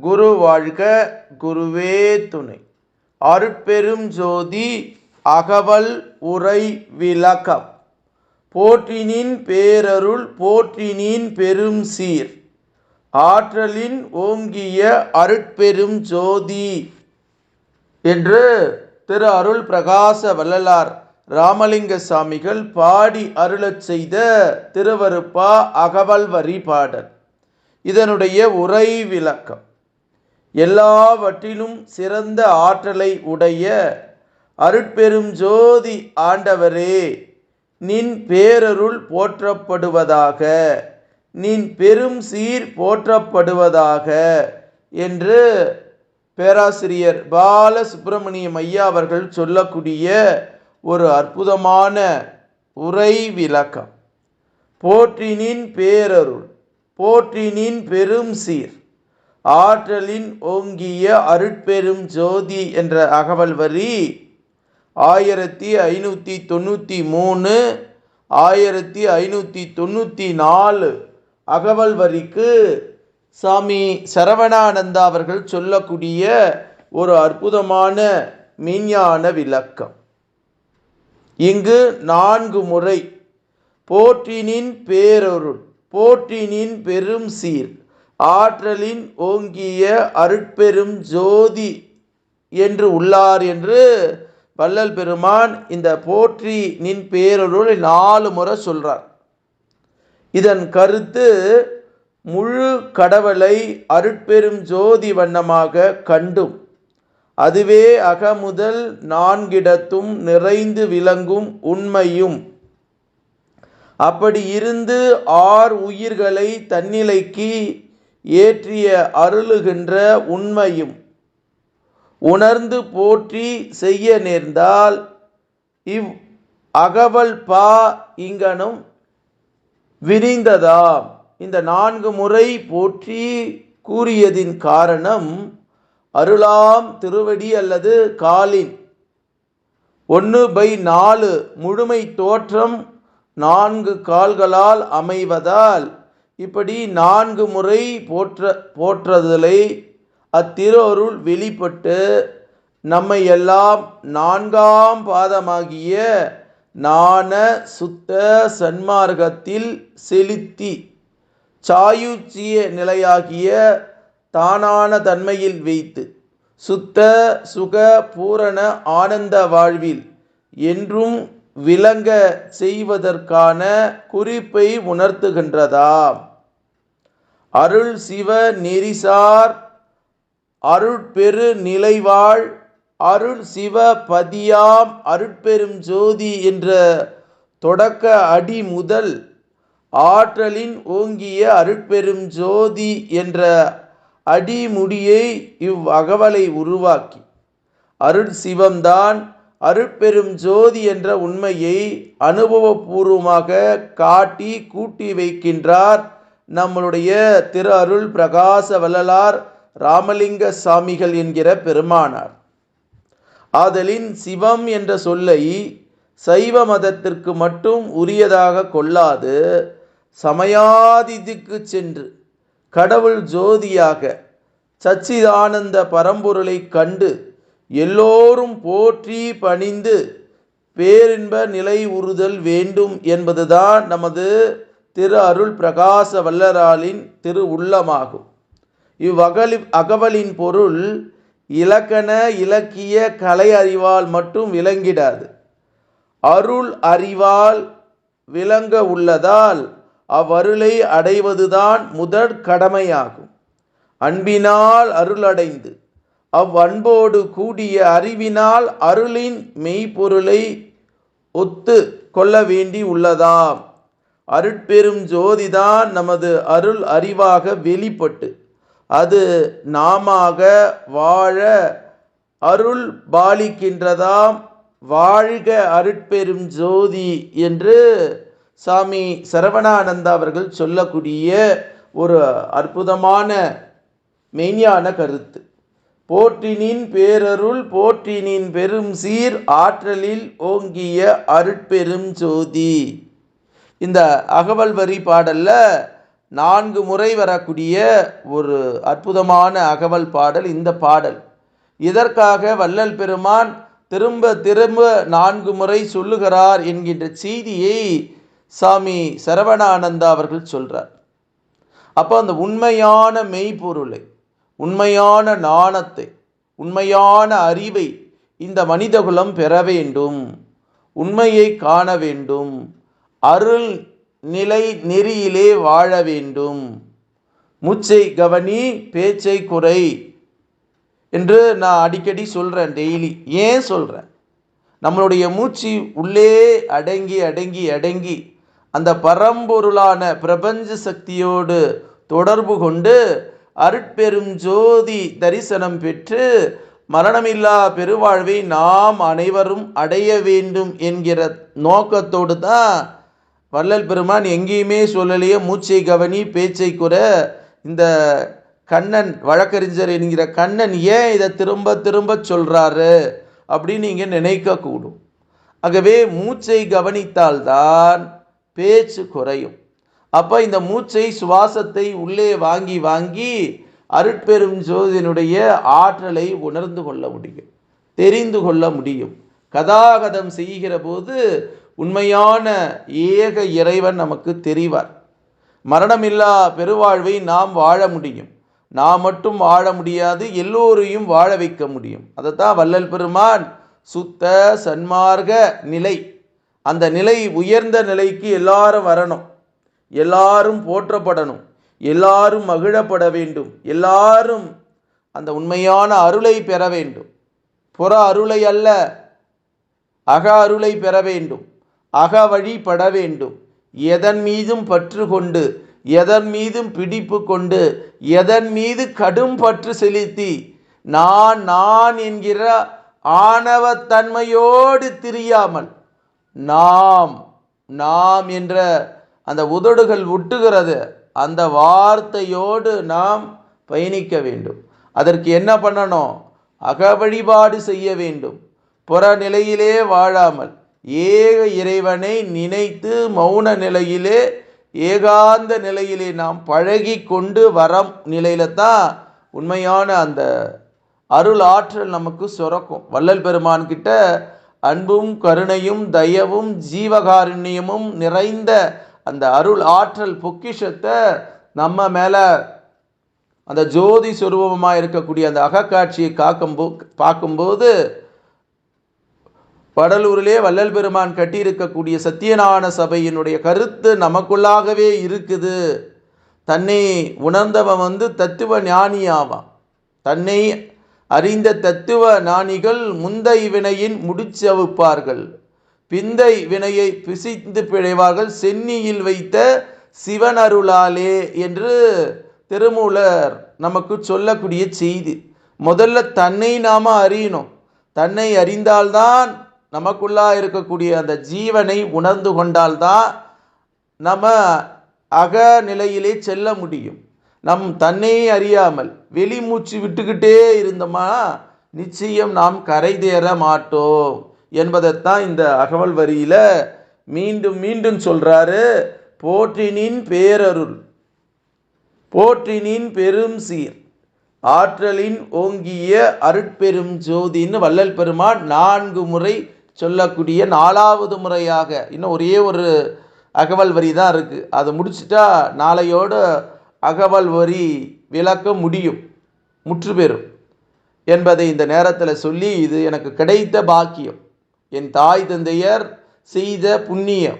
குரு வாழ்க குருவே துணை. அருட்பெரும் ஜோதி அகவல் உரை விளக்கம். போற்றினின் பேரருள் போற்றினின் பெரும் சீர். ஆற்றலின் ஓங்கிய அருட்பெரும் ஜோதி என்று திரு அருள் பிரகாச வள்ளலார் ராமலிங்க சாமிகள் பாடி அருளச் செய்த திருவருப்பா அகவல் வரி பாடல். இதனுடைய உரை விளக்கம். எல்லாவற்றிலும் சிறந்த ஆற்றலை உடைய அருட்பெரும் ஜோதி ஆண்டவரே நின் பேரருள் போற்றப்படுவதாக நின் பெரும் சீர் போற்றப்படுவதாக என்று பேராசிரியர் பால சுப்பிரமணியம் ஐயா அவர்கள் சொல்லக்கூடிய ஒரு அற்புதமான உரை விளக்கம். போற்றினின் பேரருள் போற்றினின் பெரும் சீர். ஆற்றலின் ஓங்கிய அருட்பெரும் ஜோதி என்ற அகவல் வரி ஆயிரத்தி ஐநூற்றி தொண்ணூற்றி மூணு ஆயிரத்தி ஐநூற்றி தொண்ணூற்றி நாலு அகவல் வரிக்கு சாமி சரவணானந்தா அவர்கள் சொல்லக்கூடிய ஒரு அற்புதமான மின்ஞான விளக்கம். இங்கு நான்கு முறை போற்றினின் பேரொருள் போற்றினின் பெரும் சீர் ஆற்றலின் ஓங்கிய அருட்பெரும் ஜோதி என்று உள்ளார் என்று வள்ளல் பெருமான் இந்த போற்றி நின் பேரொருள் நாலு முறை சொல்கிறார் இதன் கருத்து முழு கடவுளை அருட்பெரும் ஜோதி வண்ணமாக கண்டும். அதுவே அகமுதல் நான்கிடத்தும் நிறைந்து விளங்கும் உண்மையும். அப்படி இருந்து ஆர் உயிர்களை தன்னிலைக்கு ஏற்றிய அருளுகின்ற உண்மையும். உணர்ந்து போற்றி செய்ய நேர்ந்தால் இவ் அகவல் பா இங்கனும் விரிந்ததாம். இந்த நான்கு முறை போற்றி கூறியதின் காரணம் அருளாம் திருவடி அல்லது காலின். ஒன்று பை நாலு முழுமை தோற்றம் நான்கு கால்களால் அமைவதால் இப்படி நான்கு முறை போற்ற போற்றதலை அத்திருவருள் வெளிப்பட்டு நம்மை எல்லாம் நான்காம் பாதமாகிய நாண சுத்த சன்மார்க்கத்தில் செலுத்தி சாயுச்சிய நிலையாகிய தானான தன்மையில் வைத்து சுத்த சுக பூரண ஆனந்த வாழ்வில் என்றும் விளங்க செய்வதற்கான குறிப்பை உணர்த்துகின்றதாம். அருள் சிவ நெறிசார் அருட்பெரு நிலைவாழ் அருள் சிவ பதியாம் அருட்பெரும் ஜோதி என்ற தொடக்க அடி முதல் ஆற்றலின் ஓங்கிய அருட்பெரும் ஜோதி என்ற அடிமுடியை இவ்வகவலை உருவாக்கி அருள் சிவம்தான் அருட்பெரும் ஜோதி என்ற உண்மையை அனுபவபூர்வமாக காட்டி கூட்டி வைக்கின்றார். நம்மளுடைய திரு அருள் பிரகாச வள்ளலார் ராமலிங்க சாமிகள் என்கிற பெருமானார். ஆதலின் சிவம் என்ற சொல்லை சைவ மதத்திற்கு மட்டும் உரியதாக கொள்ளாது சமயாதிதிக்கு சென்று கடவுள் ஜோதியாக சச்சிதானந்த பரம்பொருளை கண்டு எல்லோரும் போற்றி பணிந்து பேரின்ப நிலை உறுதல் வேண்டும் என்பதுதான் நமது திரு அருள் பிரகாச வல்லராலின் திரு உள்ளமாகும். இவ்வகலி அகவலின் பொருள் இலக்கண இலக்கிய கலை அறிவால் மட்டும் விளங்கிடாது. அருள் அறிவால் விளங்க உள்ளதால் அவ்வருளை அடைவதுதான் முதற் கடமையாகும். அன்பினால் அருளடைந்து அவ்வன்போடு கூடிய அறிவினால் அருளின் மெய்ப்பொருளை ஒத்து கொள்ள வேண்டி உள்ளதாம். அருட்பெரும் ஜோதிதான் நமது அருள் அறிவாக வெளிப்பட்டு அது நாமாக வாழ அருள் பாலிக்கின்றதாம். வாழ்க அருட்பெரும் ஜோதி என்று சாமி சரவணானந்தா அவர்கள் சொல்லக்கூடிய ஒரு அற்புதமான மெய்ஞான கருத்து. போற்றினின் பேரருள் போற்றினின் பெரும் சீர் ஆற்றலில் ஓங்கிய அருட்பெரும் ஜோதி. இந்த அகவல் வரி பாடலில் நான்கு முறை வரக்கூடிய ஒரு அற்புதமான அகவல் பாடல் இந்த பாடல். இதற்காக வள்ளல் பெருமான் திரும்ப திரும்ப நான்கு முறை சொல்லுகிறார் என்கின்ற செய்தியை சாமி சரவணானந்தா அவர்கள் சொல்கிறார் அப்போ அந்த உண்மையான மெய்ப்பொருளை உண்மையான நாணத்தை உண்மையான அறிவை இந்த மனிதகுலம் பெற வேண்டும் உண்மையை காண வேண்டும் அருள் நிலை நெறியிலே வாழ வேண்டும். மூச்சை கவனி பேச்சை குறை என்று நான் அடிக்கடி சொல்கிறேன் டெய்லி. ஏன் சொல்கிறேன் நம்மளுடைய மூச்சு உள்ளே அடங்கி அடங்கி அடங்கி அந்த பரம்பொருளான பிரபஞ்ச சக்தியோடு தொடர்பு கொண்டு அருட்பெரும் ஜோதி தரிசனம் பெற்று மரணமில்லா பெருவாழ்வை நாம் அனைவரும் அடைய வேண்டும் என்கிற நோக்கத்தோடு தான் வள்ளல் பெருமான் எங்கேயுமே சொல்லலையே மூச்சை கவனி பேச்சை குற. இந்த கண்ணன் வழக்கறிஞர் என்கிற கண்ணன் ஏன் இதை திரும்ப திரும்ப சொல்கிறாரு அப்படின்னு நீங்கள் நினைக்கக்கூடும் ஆகவே மூச்சை கவனித்தால்தான் பேச்சு குறையும். அப்போ இந்த மூச்சை சுவாசத்தை உள்ளே வாங்கி வாங்கி அருட்பெரும் ஜோதினுடைய ஆற்றலை உணர்ந்து கொள்ள முடியும் தெரிந்து கொள்ள முடியும். கதாகதம் செய்கிற போது உண்மையான ஏக இறைவன் நமக்கு தெரிவார். மரணமில்லா பெருவாழ்வை நாம் வாழ முடியும். நாம் மட்டும் வாழ முடியாது எல்லோரையும் வாழ வைக்க முடியும். அதைத்தான் வல்லல் பெருமான் சுத்த சன்மார்க்க நிலை. அந்த நிலை உயர்ந்த நிலைக்கு எல்லாரும் வரணும். எல்லாரும் போற்றப்படணும். எல்லாரும் மகிழப்பட வேண்டும். எல்லாரும் அந்த உண்மையான அருளை பெற வேண்டும். புற அருளை அல்ல அக அருளை பெற வேண்டும். அக வேண்டும் எதன் மீதும் பற்று கொண்டு எதன் மீதும் பிடிப்பு கொண்டு எதன் மீது கடும் பற்று செலுத்தி நான் நான் என்கிற ஆணவத்தன்மையோடு திரியாமல் நாம் நாம் என்ற அந்த உதடுகள் ஒட்டுகிறது அந்த வார்த்தையோடு நாம் பயணிக்க வேண்டும். அதற்கு என்ன பண்ணணும்? அக வழிபாடு செய்ய வேண்டும். புற நிலையிலே வாழாமல் ஏக இறைவனை நினைத்து மௌன நிலையிலே ஏகாந்த நிலையிலே நாம் பழகி கொண்டு வரம் நிலையில தான் உண்மையான அந்த அருள் ஆற்றல் நமக்கு சுரக்கும். வள்ளல் பெருமான் கிட்ட அன்பும் கருணையும் தயவும் ஜீவகாருண்யமும் நிறைந்த அந்த அருள் ஆற்றல் பொக்கிஷத்தை நம்ம மேலே அந்த ஜோதி சுரூபமாக இருக்கக்கூடிய அந்த அகக்காட்சியை காக்கும்போ பார்க்கும்போது வடலூரிலே வள்ளல் பெருமான் கட்டியிருக்கக்கூடிய சத்தியநாராயண சபையினுடைய கருத்து நமக்குள்ளாகவே இருக்குது. தன்னை உணர்ந்தவன் வந்து தத்துவ ஞானியாவான் தன்னை அறிந்த தத்துவ ஞானிகள் முந்தை வினையின் முடிச்சவுப்பார்கள். பிந்தை வினையை பிசிந்து பிழைவார்கள். சென்னியில் வைத்த சிவன் அருளாலே என்று திருமூலர் நமக்கு சொல்லக்கூடிய செய்தி. முதல்ல தன்னை நாம அறியணும். தன்னை அறிந்தால்தான் நமக்குள்ளா இருக்கக்கூடிய அந்த ஜீவனை உணர்ந்து கொண்டால்தான் நம்ம அக நிலையிலே செல்ல முடியும். நம் தன்னை அறியாமல் வெளிமூச்சு விட்டுக்கிட்டே இருந்தோமா நிச்சயம் நாம் கரை தேற மாட்டோம் என்பதைத்தான் இந்த அகவல் வரியில் மீண்டும் மீண்டும் சொல்கிறாரு போற்றினின் பேரருள். போற்றினின் பெரும் சீர். ஆற்றலின் ஓங்கிய அருட்பெரும் ஜோதின்னு வள்ளல் பெருமான் நான்கு முறை சொல்லக்கூடிய நாலாவது முறையாக இன்னும் ஒரே ஒரு அகவல் வரி தான் இருக்குது அதை முடிச்சுட்டா நாளையோட அகவல் வரி விளக்க முடியும் முற்று பெறும் என்பதை இந்த நேரத்தில் சொல்லி இது எனக்கு கிடைத்த பாக்கியம். என் தாய் தந்தையர் செய்த புண்ணியம்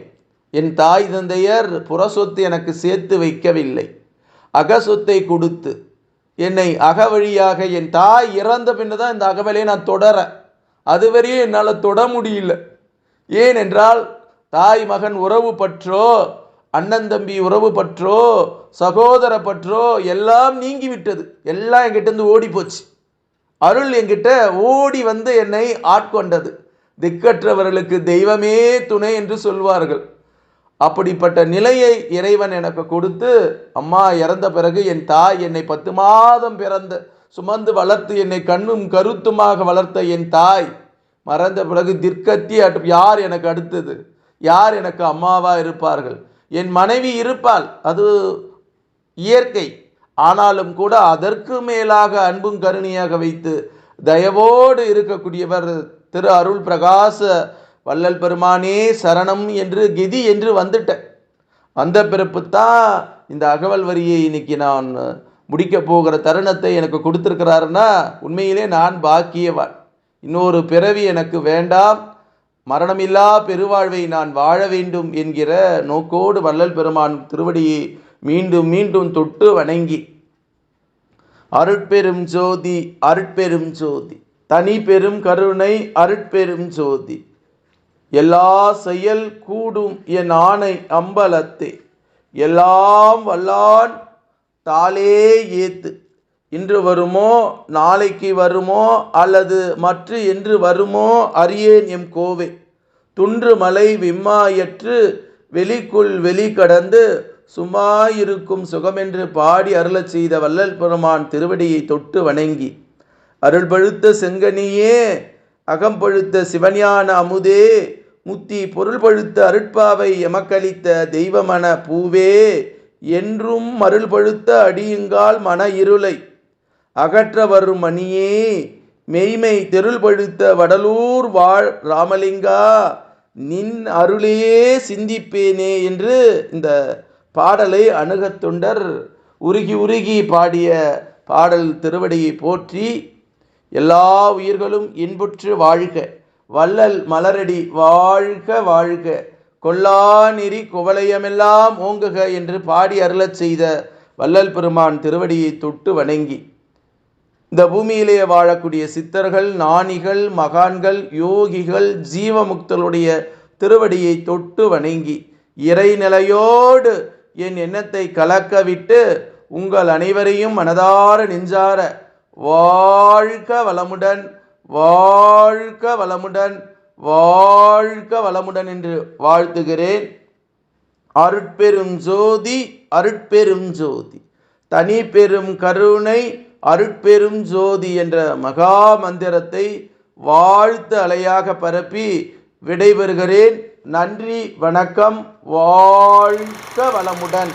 என் தாய் தந்தையர் புற சொத்து எனக்கு சேர்த்து வைக்கவில்லை அகசொத்தை கொடுத்து என்னை அகவழியாக என் தாய் இறந்த பின்னு தான் இந்த அகவலை நான் தொடரேன் அதுவரையும் என்னால் தொட முடியல. ஏனென்றால் தாய் மகன் உறவு பற்றோ அண்ணன் தம்பி உறவு பற்றோ சகோதர பற்றோ எல்லாம் நீங்கி விட்டது. எல்லாம் என்கிட்ட ஓடி போச்சு. அருள் என்கிட்ட ஓடி வந்து என்னை ஆட்கொண்டது. திக்கற்றவர்களுக்கு தெய்வமே துணை என்று சொல்வார்கள். அப்படிப்பட்ட நிலையை இறைவன் எனக்கு கொடுத்து அம்மா இறந்த பிறகு என் தாய் என்னை பத்து மாதம் பிறந்த சுமந்து வளர்த்து என்னை கண்ணும் கருத்துமாக வளர்த்த என் தாய். மறந்த பிறகு திர்க்கத்தி அட்டு யார் எனக்கு அடுத்தது? யார் எனக்கு அம்மாவா இருப்பார்கள்? என் மனைவி இருப்பாள். அது இயற்கை. ஆனாலும் கூட அதற்கு மேலாக அன்பும் கருணையாக வைத்து தயவோடு இருக்கக்கூடியவர் திரு அருள் பிரகாச வள்ளல் பெருமானே சரணம் என்று கெதி என்று வந்துட்டேன். வந்த பிறப்பு தான் இந்த அகவல் வரியை இன்னைக்கு நான் முடிக்க போகிற தருணத்தை எனக்கு கொடுத்துருக்கிறாருன்னா உண்மையிலே நான் பாக்கியவான். இன்னொரு பிறவி எனக்கு வேண்டாம். மரணமில்லா பெருவாழ்வை நான் வாழ வேண்டும் என்கிற நோக்கோடு வள்ளல் பெருமான் திருவடியை மீண்டும் மீண்டும் தொட்டு வணங்கி அருட்பெரும் ஜோதி அருட்பெரும் ஜோதி தனி பெரும் கருணை அருட்பெரும் ஜோதி எல்லா செயல் கூடும் என் ஆணை அம்பலத்தே எல்லாம் வல்லான் தாளே ஏத்து. இன்று வருமோ நாளைக்கு வருமோ அல்லது மற்ற என்று வருமோ அறியேன் எம் கோவே. துன்று மலை விம்மாயற்று வெளிக்குள் வெளி கடந்து சும்மாயிருக்கும் சுகமென்று பாடி அருளச் செய்த வல்லல் பெருமான் திருவடியை தொட்டு வணங்கி அருள் பழுத்த செங்கனியே அகம்பழுத்த சிவஞான அமுதே முத்தி பொருள் பழுத்த அருட்பாவை எமக்களித்த தெய்வமன பூவே என்றும் மருள் பழுத்த அடியுங்கால் மன இருளை. அகற்ற வரும் மணியே மெய்மை தெருள் பழுத்த வடலூர் வாழ் ராமலிங்கா நின் அருளையே சிந்திப்பேனே என்று இந்த பாடலை அணுகத்தொண்டர் உருகி உருகி பாடிய பாடல் திருவடியை போற்றி எல்லா உயிர்களும் இன்புற்று வாழ்க. வள்ளல் மலரடி வாழ்க வாழ்க. கொல்லா குவளையமெல்லாம் ஓங்குக என்று பாடி அருளச் செய்த வள்ளல் பெருமான் திருவடியை தொட்டு வணங்கி. இந்த பூமியிலே வாழக்கூடிய சித்தர்கள் நாணிகள் மகான்கள் யோகிகள் ஜீவமுக்தலுடைய திருவடியை தொட்டு வணங்கி இறைநிலையோடு என் எண்ணத்தை கலக்கவிட்டு உங்கள் அனைவரையும் மனதார நெஞ்சார வாழ்க வளமுடன் வாழ்க வளமுடன். வாழ்க வளமுடன் என்று வாழ்த்துகிறேன். அருட்பெரும் ஜோதி அருட்பெரும் ஜோதி. தனி பெரும் கருணை அருட்பெரும் ஜோதி என்ற மகா மந்திரத்தை வாழ்த்து அலையாக பரப்பி விடைபெறுகிறேன். நன்றி வணக்கம் வாழ்க வளமுடன்.